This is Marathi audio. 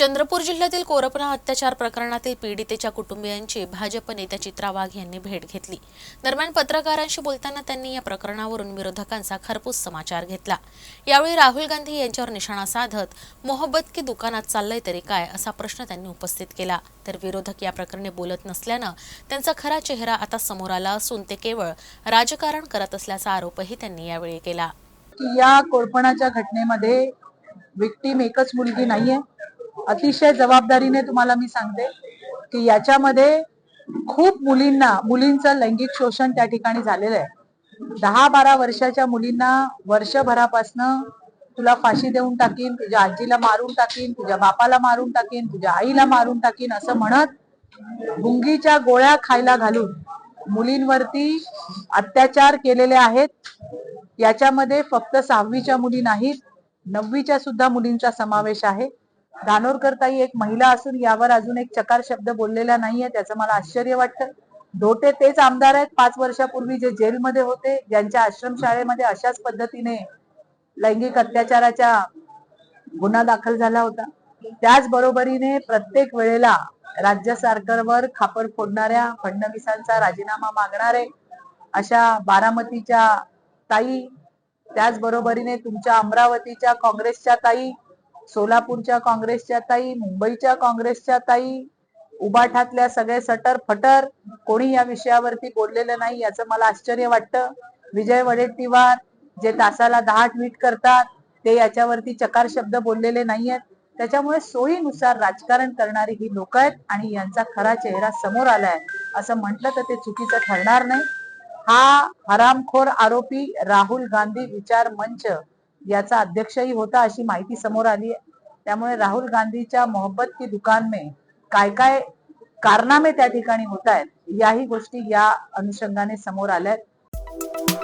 चंद्रपूर जिल्ह्यातील कोरपना अत्याचार प्रकरणातील पीडितेच्या कुटुंबियांची भाजप नेत्या चित्रा वाघ यांनी भेट घेतली. दरम्यान पत्रकारांशी बोलताना त्यांनी या प्रकरणावरून विरोधकांचा खरपूस समाचार घेतला. यावेळी राहुल गांधी यांच्यावर निशाणा साधत मोहब्बत की दुकानात चाललंय तरी काय असा प्रश्न त्यांनी उपस्थित केला. तर विरोधक या प्रकरणी बोलत नसल्यानं त्यांचा खरा चेहरा आता समोर आला असून ते केवळ राजकारण करत असल्याचा आरोपही त्यांनी यावेळी केला. या कोरपणाच्या घटनेमध्ये विक्टीम एकच मुलगी नाहीये. अतिशय जबाबदारीने तुम्हाला मी सांगते की याच्यामध्ये खूप मुलींना मुलींचं लैंगिक शोषण त्या ठिकाणी झालेलं आहे. दहा बारा वर्षाच्या मुलींना वर्षभरापासनं तुला फाशी देऊन टाकीन तुझ्या आजीला मारून टाकीन तुझ्या बापाला मारून टाकीन तुझ्या आईला मारून टाकीन असं म्हणत भुंगीच्या गोळ्या खायला घालून मुलींवरती अत्याचार केलेले आहेत. याच्यामध्ये फक्त सहावीच्या मुली नाहीत नववीच्या सुद्धा मुलींचा समावेश आहे. दानोरकर ताई एक महिला असून यावर अजून एक चकार शब्द बोललेला नाहीये त्याचं मला आश्चर्य वाटतं. धोटे तेच आमदार आहेत पाच वर्षापूर्वी जे जेलमध्ये होते ज्यांच्या आश्रमशाळेमध्ये अशाच पद्धतीने लैंगिक अत्याचाराच्या गुन्हा दाखल झाला होता. त्याच बरोबरीने प्रत्येक वेळेला राज्य सरकारवर खापर फोडणाऱ्या फडणवीसांचा राजीनामा मागणारे अशा बारामतीच्या ताई त्याच बरोबरीने तुमच्या अमरावतीच्या काँग्रेसच्या ताई सोलापूरच्या काँग्रेसच्या ताई मुंबईच्या काँग्रेसच्या ताई उबाठातल्या सगळे सटर फटर कोणी या विषयावरती बोललेलं नाही याचं मला आश्चर्य वाटतं. विजय वडेट्टीवार जे तासाला दहा ट्विट करतात ते याच्यावरती चकार शब्द बोललेले नाहीयेत. त्याच्यामुळे सोयीनुसार राजकारण करणारी ही लोक आहेत आणि यांचा खरा चेहरा समोर आलाय. असं म्हटलं तर ते चुकीचं ठरणार नाही. हा हरामखोर आरोपी राहुल गांधी विचार मंच याचा अध्यक्षही होता अशी माहिती समोर आली. त्यामुळे राहुल गांधीच्या मोहब्बत की दुकान में काय काय कारनामे त्या ठिकाणी होत आहेत याही गोष्टी या अनुषंगाने समोर आल्या आहेत.